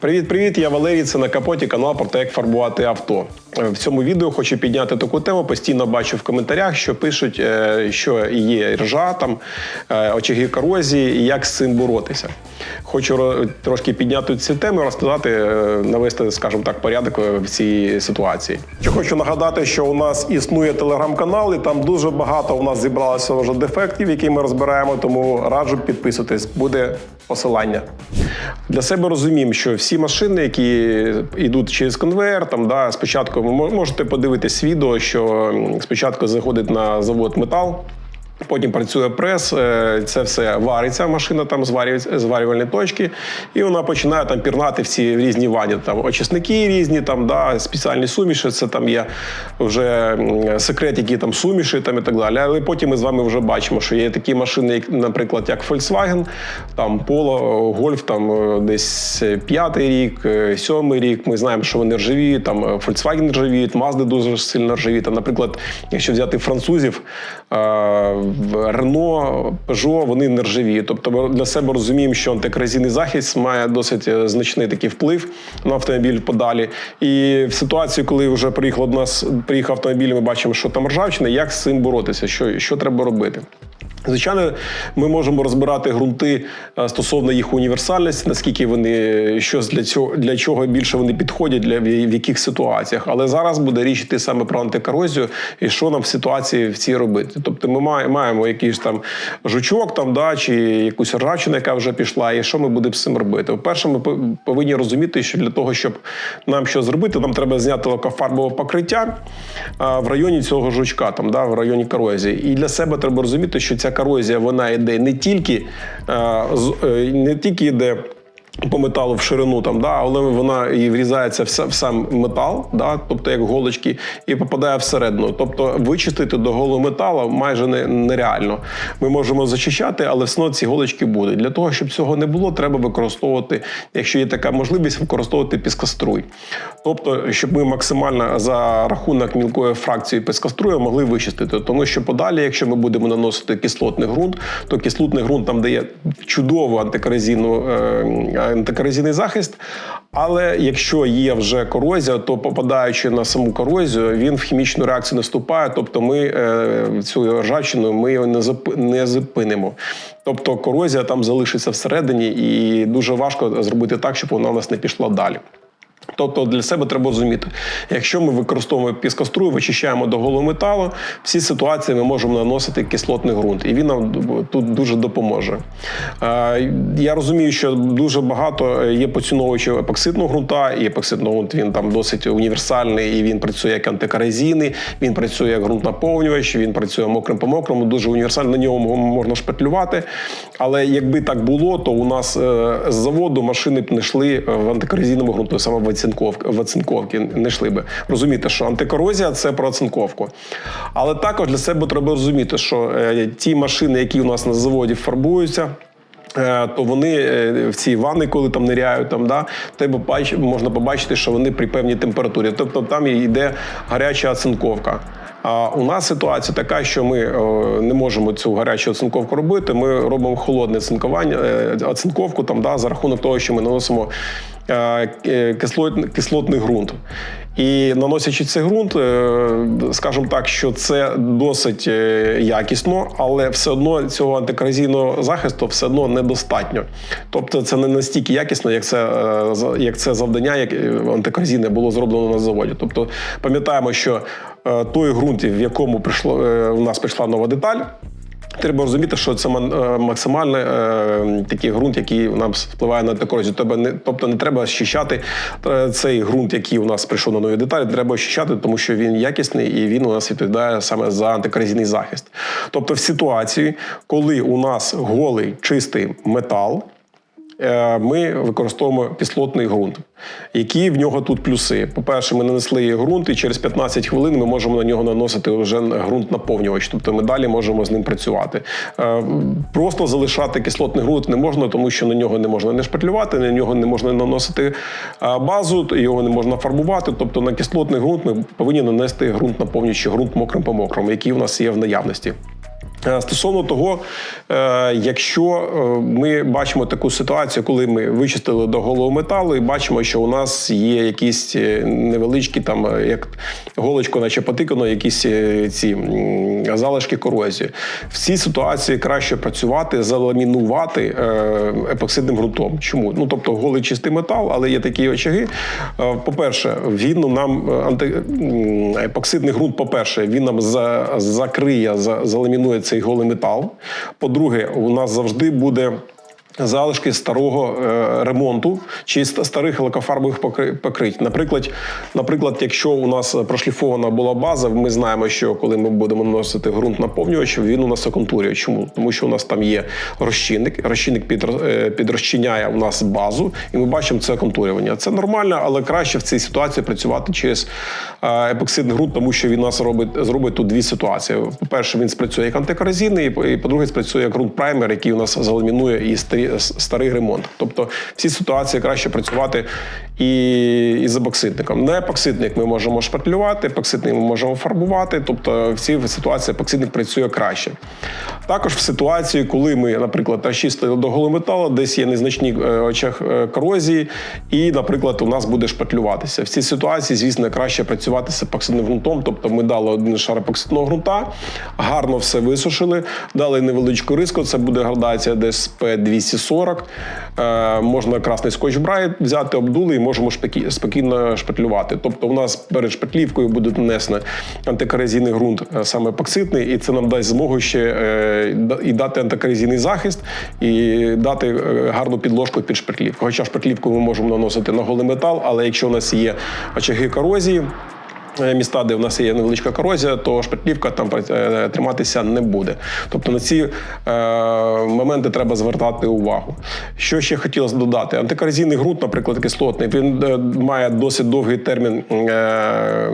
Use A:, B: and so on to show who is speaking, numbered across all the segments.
A: Привіт, привіт! Я Валерій. Це на капоті канал про те, як фарбувати авто. Е, В цьому відео хочу підняти таку тему. Постійно бачу в коментарях, що пишуть, е, що є ржа, там е, очаги корозії, і як з цим боротися. Хочу трошки підняти цю тему, розказати, навести, скажімо так, порядок в цій ситуації. Ще хочу нагадати, що у нас існує телеграм-канал, і там дуже багато у нас зібралося вже дефектів, які ми розбираємо. Тому раджу підписуватись. Буде посилання. Для себе розуміємо, що всі машини, які йдуть через конвейер, там да, спочатку можете подивитись відео, що спочатку заходить на завод метал. Потім працює прес, е, це все вариться, машина там зварювальні точки, і вона починає там пірнати всі різні ваді. Там очисники різні, там да, спеціальні суміші. Це там є вже секрет, які там суміші там і так далі. Але потім ми з вами вже бачимо, що є такі машини, як, наприклад, як Volkswagen, там Polo, Golf, там е, десь п'ятий рік, е, сьомий рік. Ми знаємо, що вони ржавіють, там Volkswagen ржавіють, Mazda дуже сильно ржавіють. Там, наприклад, якщо взяти французів, в Peugeot, вони не ржавіють. Тобто ми для себе розуміємо, що антикорозійний захист має досить е, значний такий вплив на автомобіль подалі. І в ситуації, коли вже приїхав до нас, приїхав автомобіль, ми бачимо, що там ржавчина, як з цим боротися, що, що треба робити. Звичайно, ми можемо розбирати ґрунти е, стосовно їх універсальності, наскільки вони що для цього для чого більше вони підходять для в яких ситуаціях. Але зараз буде річ йти саме про антикорозію і що нам в ситуації в цій робити. Тобто, ми має- маємо якийсь там жучок, там да чи якусь ржавчину, яка вже пішла, і що ми будемо з цим робити. По-перше, ми повинні розуміти, що для того, щоб нам що зробити, нам треба зняти лакофарбове покриття в районі цього жучка, там да, в районі корозії. І для себе треба розуміти, що ця корозія вона йде не тільки, е, е, не тільки йде. По металу в ширину там, да, але вона і врізається в, са- в сам метал, да, тобто як голочки, і попадає всередину. Тобто вичистити до голого металу майже не, нереально. Ми можемо зачищати, але все одно ці голочки будуть. Для того, щоб цього не було, треба використовувати, якщо є така можливість, використовувати піскоструй. Тобто, щоб ми максимально за рахунок мілкої фракції піскострую могли вичистити. Тому що подалі, якщо ми будемо наносити кислотний ґрунт, то кислотний ґрунт там дає чудову антикорозійну, е, антикорозійний захист. Але якщо є вже корозія, то попадаючи на саму корозію, він в хімічну реакцію не вступає. Тобто, ми е, цю ржавчину ми його не не зупинимо. Тобто корозія там залишиться всередині, і дуже важко зробити так, щоб вона у нас не пішла далі. Тобто для себе треба розуміти, якщо ми використовуємо піскострую, вичищаємо до голого металу, всі ситуації ми можемо наносити кислотний ґрунт, і він нам тут дуже допоможе. Е, Я розумію, що дуже багато є поціновувачів епоксидного ґрунта, і епоксидний ґрунт він там досить універсальний, і він працює як антикорозійний, він працює як ґрунт наповнювач, він працює мокрим по мокрому, дуже універсальний, на ньому можна шпатлювати. Але якби так було, то у нас е, з заводу машини б не йшли в антикорозійному ґрунту, саме в оцинковки, в оцинковки не йшли би. Розумієте, що антикорозія це про оцинковку. Але також для себе треба розуміти, що е, ті машини, які у нас на заводі фарбуються. е, То вони е, в ці ванни, коли там ниряють, там да тебе можна побачити, що вони при певній температурі. Тобто там йде гаряча оцинковка. А у нас ситуація така, що ми е, не можемо цю гарячу оцинковку робити. Ми робимо холодне оцинкування, е, оцинковку там, да, за рахунок того, що ми наносимо е, е, кислот, кислотний ґрунт. І наносячи цей ґрунт, скажімо так, що це досить якісно, але все одно цього антикорозійного захисту все одно недостатньо. Тобто це не настільки якісно, як це, як це завдання, як антикорозійне було зроблено на заводі. Тобто пам'ятаємо, що той ґрунт, в якому прийшло е, у нас прийшла нова деталь. Треба розуміти, що це е, максимальний е, такий ґрунт, який у нас впливає на декорозію. Тобто не, тобто не треба щищати е, цей ґрунт, який у нас прийшов на нові деталі. Треба щищати, тому що він якісний і він у нас відповідає саме за антикорозійний захист. Тобто, в ситуації, коли у нас голий чистий метал. Е, Ми використовуємо кислотний ґрунт. Які в нього тут плюси? По-перше, ми нанесли ґрунт, і через 15 хвилин ми можемо на нього наносити вже ґрунт наповнювач. Тобто ми далі можемо з ним працювати. Е, Просто залишати кислотний ґрунт не можна, тому що на нього не можна не шпатлювати, на нього не можна наносити е, базу, його не можна фарбувати. Тобто на кислотний ґрунт ми повинні нанести ґрунт наповнюючий, ґрунт мокрим по мокрому, який у нас є в наявності. Е, Стосовно того, е, якщо е, ми бачимо таку ситуацію, коли ми вичистили до голого металу і бачимо, що у нас є якісь невеличкі там, як голочко, наче потикано, якісь ці залишки корозії. В цій ситуації краще працювати, заламінувати епоксидним ґрунтом. Чому? Ну тобто голий чистий метал, але є такі очаги. По-перше, він нам анти... епоксидний ґрунт, по-перше, він нам за... закриє, за... заламінує цей голий метал. По-друге, у нас завжди буде. Залишки старого е, ремонту чи старих лакофарбових покри- покрить. Наприклад, наприклад, якщо у нас прошліфована була база, ми знаємо, що коли ми будемо наносити ґрунт наповнювач, він у нас оконтурює. Чому? Тому що у нас там є розчинник. Розчинник підро- е, підрозчиняє у нас базу, і ми бачимо це оконтурювання. Це нормально, але краще в цій ситуації працювати через е, епоксидний ґрунт, тому що він у нас робить зробить тут дві ситуації. По-перше, він спрацює як антикорозійний, і по-друге, спрацює як ґрунт праймер, який у нас заламінує і старі, старий ремонт. Тобто всі ситуації краще працювати і, і з епоксидником. Не епоксидник ми можемо шпатлювати, епоксидник ми можемо фарбувати. Тобто в цій ситуації епоксидник працює краще. Також в ситуації, коли ми, наприклад, розчистили до голометалу, десь є незначні е, очаг е, корозії, і, наприклад, у нас буде шпатлюватися. В цій ситуації, звісно, краще працювати з епоксидним ґрунтом. Тобто ми дали один шар епоксидного ґрунта, гарно все висушили, дали невеличку риску. Це буде градація ДСП 240. Е, можна красний скотч брайт взяти, обдули і можемо спокійно шпатлювати. Тобто, у нас перед шпатлівкою буде нанесено антикорозійний ґрунт, саме епоксидний, і це нам дасть змогу ще і дати антикорозійний захист, і дати е, гарну підложку під шприклівку. Хоча шприклівку ми можемо наносити на голий метал, але якщо у нас є очаги корозії. Е, Міста, де в нас є невеличка корозія, то шпатлівка там е, триматися не буде. Тобто на ці е, моменти треба звертати увагу. Що ще хотілося додати? Антикорозійний ґрунт, наприклад, кислотний, він е, має досить довгий термін е,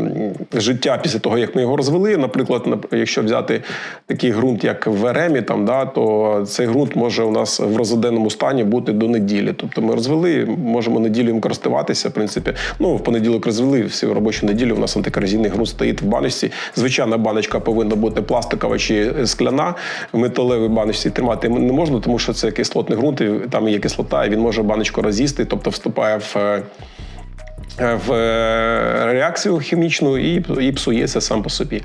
A: життя після того, як ми його розвели. Наприклад, якщо взяти такий ґрунт, як в Еремі, там, да, то цей ґрунт може у нас в розоденному стані бути до неділі. Тобто ми розвели, можемо неділю їм користуватися. В принципі, ну в понеділок розвели, всю робочу неділю у нас антикорозійний ґрунт стоїть в баночці. Звичайна баночка повинна бути пластикова чи скляна. В металевій баночці тримати не можна, тому що це кислотний ґрунт, і там є кислота, і він може баночку роз'їсти, тобто вступає в. е, в е, реакцію хімічну і, і псується сам по собі.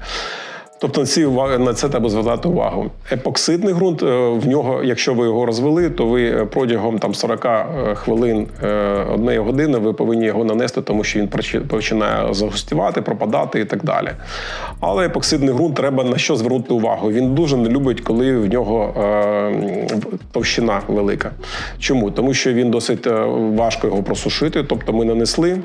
A: Тобто на, ці, на це треба звертати увагу. Епоксидний ґрунт, е, в нього, якщо ви його розвели, то ви е, протягом там, 40 е, хвилин однієї години ви повинні його нанести, тому що він починає загустівати, пропадати і так далі. Але епоксидний ґрунт треба на що звернути увагу. Він дуже не любить, коли в нього товщина велика. Чому? Тому що він досить важко його просушити, тобто ми нанесли.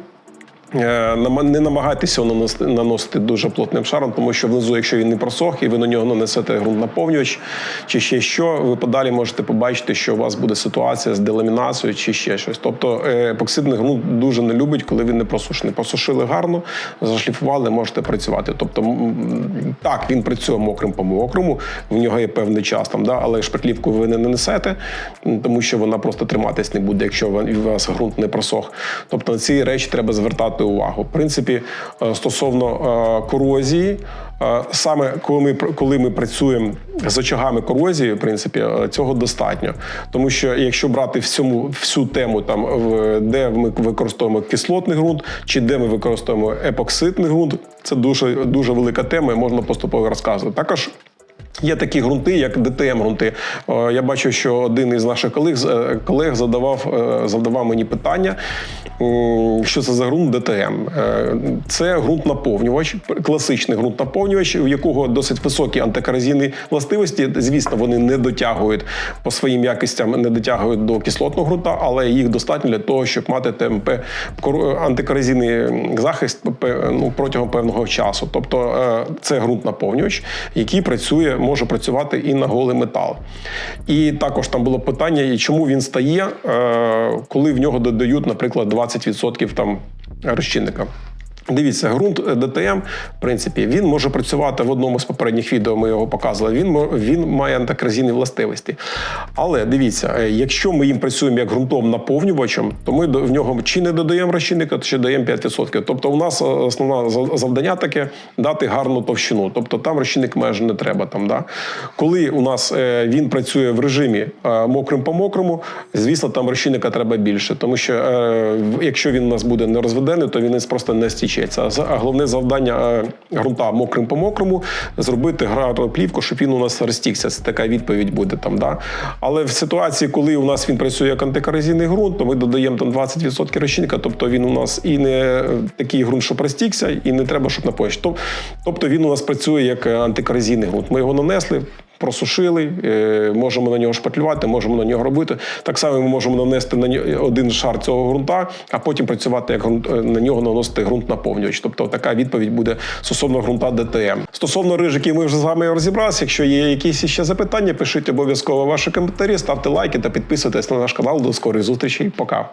A: Е, Не намагайтеся наносити, наносити дуже плотним шаром, тому що внизу, якщо він не просох, і ви на нього нанесете ґрунт наповнювач чи ще що, ви подалі можете побачити, що у вас буде ситуація з деламінацією чи ще щось. Тобто е, епоксидний ґрунт дуже не любить, коли він не просушений. Просушили гарно, зашліфували, можете працювати. Тобто, так, він працює мокрим по мокрому, в нього є певний час там, да, але шпатлівку ви не нанесете, тому що вона просто триматись не буде, якщо у вас ґрунт не просох. Тобто на ці речі треба звертати увагу. В принципі, е, стосовно е, корозії, е, саме коли ми коли ми працюємо з очагами корозії, в принципі, цього достатньо. Тому що якщо брати всьому всю тему, там де ми використовуємо кислотний ґрунт, чи де ми використовуємо епоксидний ґрунт, це дуже дуже велика тема, і можна поступово розказувати. Також Є такі ґрунти, як ДТМ-ґрунти. Е, Я бачу, що один із наших колег, е, колег задавав, е, задавав мені питання, що це за ґрунт ДТМ. Це ґрунт наповнювач, класичний ґрунт наповнювач, у якого досить високі антикорозійні властивості. Звісно, вони не дотягують по своїм якостям, не дотягують до кислотного ґрунта, але їх достатньо для того, щоб мати ТМП кор- антикорозійний захист ну, протягом певного часу. Тобто це ґрунт наповнювач, який працює, може працювати і на голий метал. І також там було питання, чому він стає, е, коли в нього додають, наприклад, 20% там розчинника. Дивіться, ґрунт е, ДТМ, в принципі, він може працювати в одному з попередніх відео. Ми його показували. Він він має антикорозійні властивості. Але дивіться, е, якщо ми їм працюємо як ґрунтом наповнювачем, то ми в нього чи не додаємо розчинника, чи даємо 5%. Тобто, у нас е, основне завдання таке дати гарну товщину. Тобто там розчинник майже не треба. Там, да? Коли у нас він працює в режимі мокрим по мокрому, звісно, там розчинника треба більше, тому що якщо він у нас буде не розведений, то він просто не стічеться. А головне завдання ґрунта мокрим по мокрому зробити грану плівку, щоб він у нас розтікся. Це така відповідь буде там. Да? Але в ситуації, коли у нас він працює як антикорозійний ґрунт, то ми додаємо там 20% розчинника, тобто він у нас і не е, такий ґрунт, що розтікся, і не треба, щоб напоїть. Тобто він у нас працює як е, антикорозійний ґрунт. Ми його нанесли. Просушили, е, можемо на нього шпатлювати, можемо на нього робити. Так само ми можемо нанести на один шар цього ґрунта, а потім працювати як е, на нього наносити ґрунт наповнювач. Тобто така відповідь буде стосовно ґрунта ДТМ. Стосовно рижиків, ми вже з вами розібралися. Якщо є якісь ще запитання, пишіть обов'язково ваші коментарі, ставте лайки та підписуйтесь на наш канал. До скорої зустрічі. Пока.